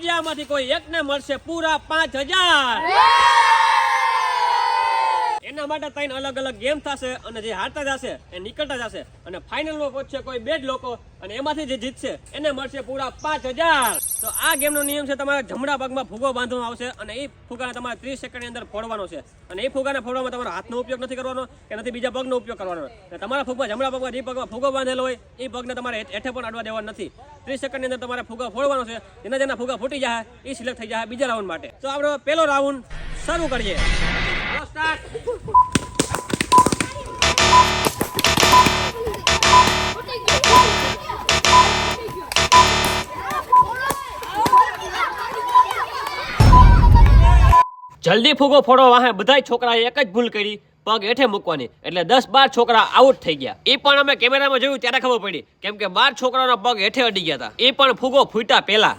જણામાંથી કોઈ એકને મળશે પૂરા પાંચ હજાર. એના માટે ત્રણ અલગ અલગ ગેમ થશે અને જે હારતા જશે એ નીકળતા જશે. અને ફાઇનલમાં પહોંચશે કોઈ બે જ લોકો અને એમાંથી જે જીતશે એને મળશે પૂરા પાંચ હજાર. તો આ ગેમનો નિયમ છે તમારા જમણા પગમાં ફૂગો બાંધવામાં આવશે અને એ ફૂગાને તમારે ત્રીસ સેકન્ડની અંદર ફોડવાનો છે. અને એ ફુગાને ફોડવામાં તમારો હાથનો ઉપયોગ નથી કરવાનો, કે નથી બીજા પગનો ઉપયોગ કરવાનો. તમારા ફૂગમાં, જમણા પગમાં જે પગમાં ફૂગો બાંધેલો હોય, એ પગને તમારે હેઠ- પણ અડવા દેવાનો નથી. ત્રીસ સેકન્ડની અંદર તમારે ફુગા ફોડવાનો છે, જેના જેના ફુગા ફૂટી જાય, એ સિલેક્ટ થઈ જાય બીજા રાઉન્ડ માટે. તો આપણો પહેલો રાઉન્ડ શરૂ કરીએ. જલ્દી ફૂગો ફોડો, વાહે બધાય છોકરાએ એક જ ભૂલ કરી, પગ હેઠે મૂકવાની. એટલે દસ બાર છોકરા આઉટ થઈ ગયા. એ પણ અમે કેમેરામાં જોયું, ત્યારે ખબર પડી. કેમ કે બાર છોકરાઓના પગ હેઠે અડી ગયા હતા. એ પણ ફૂગો ફૂટ્યા પહેલા.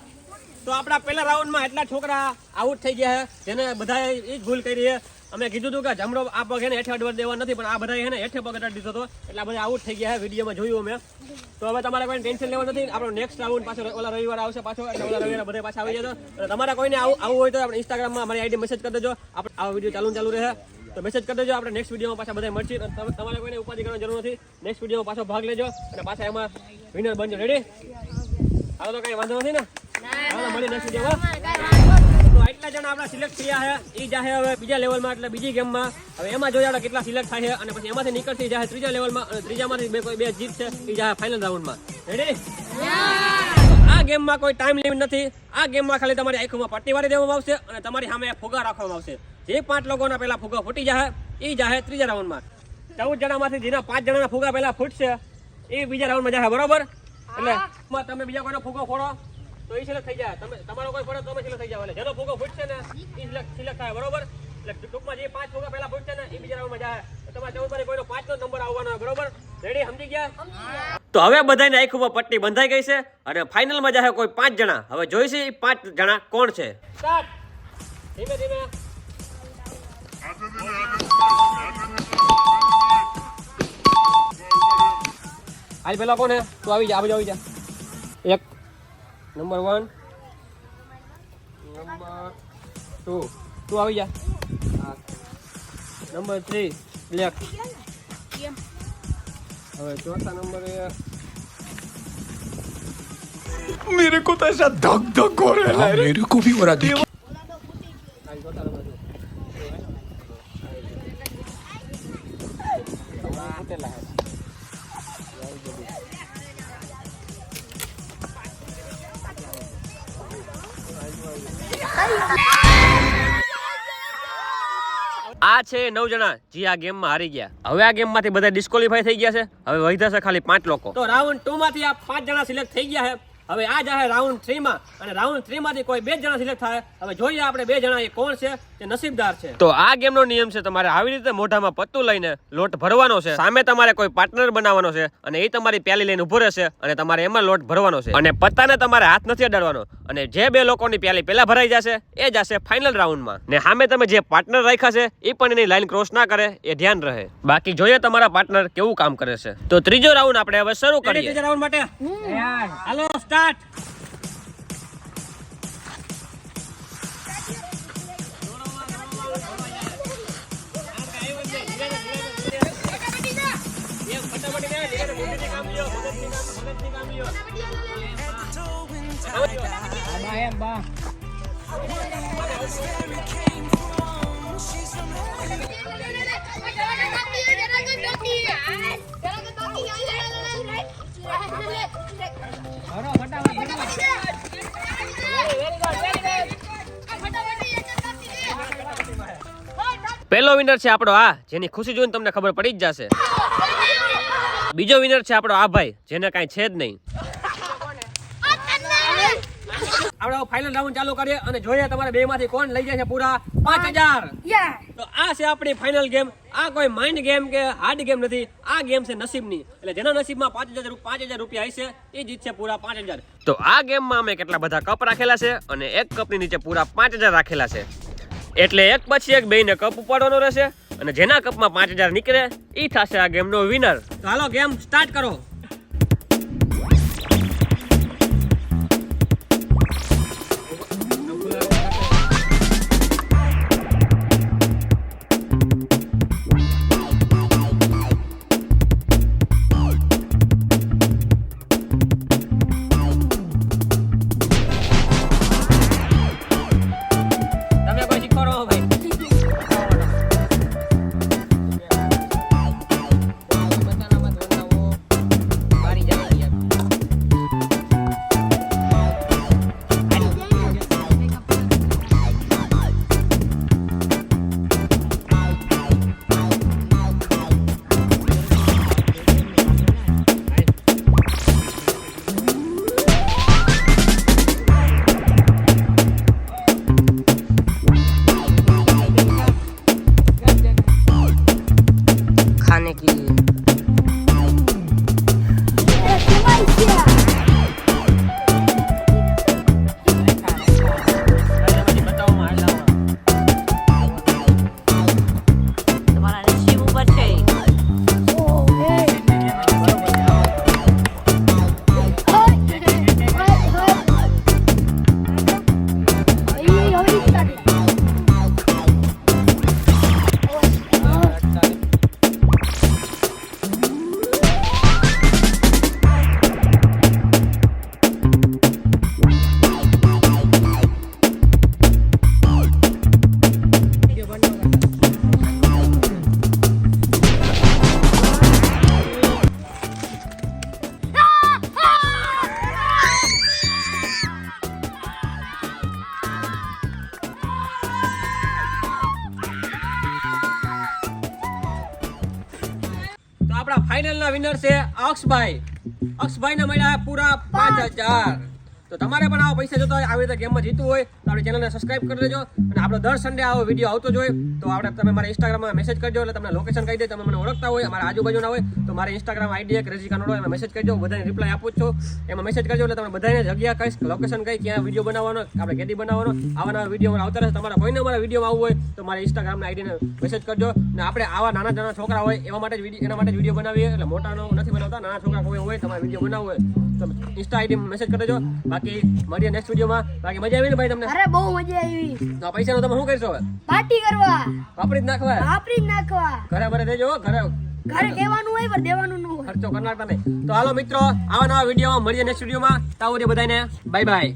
તો આપણા પહેલા રાઉન્ડમાં એટલા છોકરા આઉટ થઈ ગયા છે જેને બધાએ એ જ ભૂલ કરી છે અમે કીધું હતું કે જમણો આ પગ એને હેઠે અડવા દેવા નથી પણ આ બધા એને હેઠે પગ અટાડી દીધો હતો. એટલે બધા આઉટ થઈ ગયા વિડીયોમાં જોયું અમે. તો હવે તમારે કોઈ ટેન્શન લેવા નથી. આપણો નેક્સ્ટ રાઉન્ડ પાછો ઓલા રવિવાર આવશે પાછો એટલે ઓલા રવિવાર બધા પાછા આવી જતો અને તમારે કોઈને આવું આવું હોય તો આપણે ઇન્સ્ટાગ્રામમાં અમારી આઈડી મેસેજ કરી દેજો. આપણે આ વીડિયો ચાલુ ચાલુ રહે. તો મેસેજ કરી દેજો આપણે નેક્સ્ટ વિડીયોમાં પાછા બધા મળશે. તમારે કોઈને ઉપાધિ કરવાની જરૂર નથી. નેક્સ્ટ વિડીયોમાં પાછો ભાગ લેજો. અને પાછા એમાં વિનર બનજો. રેડી હાલો તો કઈ વાંધો નથી ને? હાલો મળી નેક્સ્ટ વિડીયોમાં તો આટલા જણા આપણા સિલેક્ટ થયા છે એ જાહે હવે બીજા લેવલમાં એટલે બીજી ગેમમાં હવે એમાં જોઈએ આપણે કેટલા સિલેક્ટ થાય છે અને પછી એમાંથી નીકળતી જાય ત્રીજા લેવલમાં અને ત્રીજામાંથી બે કોઈ બે જીતશે એ જાહે ફાઇનલ રાઉન્ડમાં રેડી આ ગેમમાં કોઈ ટાઈમ લિમિટ નથી. આ ગેમમાં ખાલી તમારી આંખોમાં પટ્ટી વાળી દેવામાં આવશે અને તમારી સામે ફુગા રાખવામાં આવશે. જે પાંચ લોકોના પહેલા ફુગા ફૂટી જાય એ જાહે ત્રીજા રાઉન્ડમાં ચૌદ જણામાંથી જેના પાંચ જણાના ફુગા પહેલા ફૂટશે એ બીજા રાઉન્ડમાં જાહે બરોબર? એટલે તમે બીજા કોઈનો ફુગો ફોડો. તો એ સિલેક્ટ થઈ જાય. તમે તમારો કોઈ પડે તમે સિલેક્ટ થઈ જાવ. એટલે જેનો ફોગો ફૂટશે ને એ સિલેક્ટ થાય બરોબર? એટલે ટૂંકમાં જે પાંચ ફોગા પહેલા ફૂટશે ને એ બીજા રાઉન્ડમાં જાય. તમારે ચૌદમાંથી કોઈનો પાંચનો નંબર આવવાનો બરોબર? રેડી સમજી ગયા? તો હવે બધાને આંખોમાં પટ્ટી બંધાઈ ગઈ છે અને ફાઇનલમાં જાય કોઈ પાંચ જણા. હવે જોઈશે એ પાંચ જણા કોણ છે? ધીમે ધીમે. આજ પેલા કોણ હે તું આવી જા આવી જા આવી જા. એક નંબર વન નંબર ટુ તું આવી જા હા. નંબર થ્રી બ્લેક હવે ચોથા નંબર એ मेरे को तो ऐसा धक धक हो रहा है हाँ, मेरे को भी हो रहा देखिए આ ચોથા આ છે નવ જણા. જે, આ ગેમમાં હારી ગયા. હવે આ ગેમમાંથી બધા ડિસ્કોલિફાઈ થઈ ગયા છે. હવે વહી જશે ખાલી પાંચ લોકો. તો રાઉન્ડ ટુ માંથી આ પાંચ જણા સિલેક્ટ થઈ ગયા છે. હવે આ જાય રાઉન્ડ થ્રીમાં. અને રાઉન્ડ થ્રીમાંથી કોઈ બે જણા સિલેક્ટ થાય. હવે જોઈએ આપણે બે જણા એ કોણ છે તે નસીબદાર છે. તો આ ગેમનો નિયમ છે તમારે આવી રીતે મોઢામાં પત્તું લઈને લોટ ભરવાનો છે. સામે તમારે કોઈ પાર્ટનર બનાવવાનો છે અને એ તમારી પ્યાલી લઈને ઊભો રહેશે અને તમારે એમાં લોટ ભરવાનો છે. અને પત્તાને તમારે હાથ નથી અડાડવાનો. અને જે બે લોકોની પ્યાલી પહેલા ભરાઈ જશે એ જશે ફાઇનલ રાઉન્ડમાં ને સામે તમે જે પાર્ટનર રાખ્યા છે એ પણ એની લાઈન ક્રોસ ના કરે એ ધ્યાન રહે. બાકી જોઈએ તમારા પાર્ટનર કેવું કામ કરે છે. તો ત્રીજો રાઉન્ડ આપણે હવે શરૂ કરીએ. ત્રીજા રાઉન્ડ માટે હાલો. સ્ટાર્ટ. પહેલો વિનર છે આપણો આ જેની ખુશી જોઈને તમને ખબર પડી જ જશે. બીજો વિનર છે આપણો આ ભાઈ જેને કાંઈ છે જ નહીં. આપણે ફાઇનલ રાઉન્ડ ચાલુ કરીએ અને જોઈએ તમારે બે માંથી કોણ લઈ જાય છે પૂરા પાંચ હજાર. તો આ છે આપણી ફાઇનલ ગેમ આ કોઈ માઇન્ડ ગેમ કે હાર્ડ ગેમ નથી. આ ગેમ છે નસીબની. એટલે જેના નસીબમાં પાંચ હજાર પાંચ હજાર રૂપિયા હશે એ જીતશે પૂરા પાંચ હજાર. તો આ ગેમમાં અમે કેટલા બધા કપ રાખેલા છે અને એક કપની નીચે પૂરા પાંચ હજાર રાખેલા છે. એટલે એક પછી એક બેયને કપ ઉપાડવાનો રહેશે. અને જેના કપમાં પાંચ હજાર નીકળે એ થશે આ ગેમનો વિનર ચાલો ગેમ સ્ટાર્ટ કરો. Nobel. থাকে ફાઇનલ ના વિનર છે અક્ષભાઈ અક્ષભાઈ ને મળ્યા પૂરા પાંચ હજાર. તો તમારે પણ આવો પૈસા જોતા હોય, આવી રીતે ગેમમાં જીતવું હોય, તો આપણી ચેનલને સબસ્ક્રાઇબ કરી દેજો. અને આપણો દર સન્ડે આવો વીડિયો આવતો જ હોય, તો આપણે તમે મારા ઇન્સ્ટાગ્રામમાં મેસેજ કરજો એટલે તમને લોકેશન કહી દે, તમે મને ઓળખતા હોય, અમારા આજુબાજુના હોય, તો મારા ઇન્સ્ટાગ્રામ આઈડી એક રજીકા કાનોડો એમાં મેસેજ કરજો બધાને રિપ્લાય આપું છું. એમાં મેસેજ કરજો એટલે તમે બધાને જગ્યા કહીશ લોકેશન કઈ, ક્યાં વીડિયો બનાવવાનો, આપણે કેદી બનાવવાનો, આવા નવા વીડિયો આવતા રહેશે. તમારા કોઈને અમારા વિડીયોમાં આવવું હોય, તો મારા ઇન્સ્ટાગ્રામના આઈડીને મેસેજ કરજો. અને આપણે આવા નાના નાના છોકરા હોય, એવા માટે જ વીડિયો એના માટે જ વીડિયો બનાવીએ, એટલે મોટાનો નથી બનાવતા, નાના છોકરા કોઈ હોય તમારે વીડિયો બનાવવો હોય. ઇન્સ્ટા આઈડી મેસેજ કરી દેજો. બાકી મળીએ નેક્સ્ટ વિડીયોમાં બાકી મજા આવી ને ભાઈ તમને. અરે બહુ મજા આવી. તો પૈસા નો તમે શું કરશો હવે? પાર્ટી કરવા. વાપરી જ નાખવા. વાપરી જ નાખવા. ઘરે ભરે દેજો ઘરે. ઘરે દેવાનું હોય પણ દેવાનું ન હોય. ખર્ચો કરનાર તમે તો હાલો મિત્રો આવા નવા વિડીયોમાં મળીએ નેક્સ્ટ વિડીયોમાં તાવું બધાને બાય બાય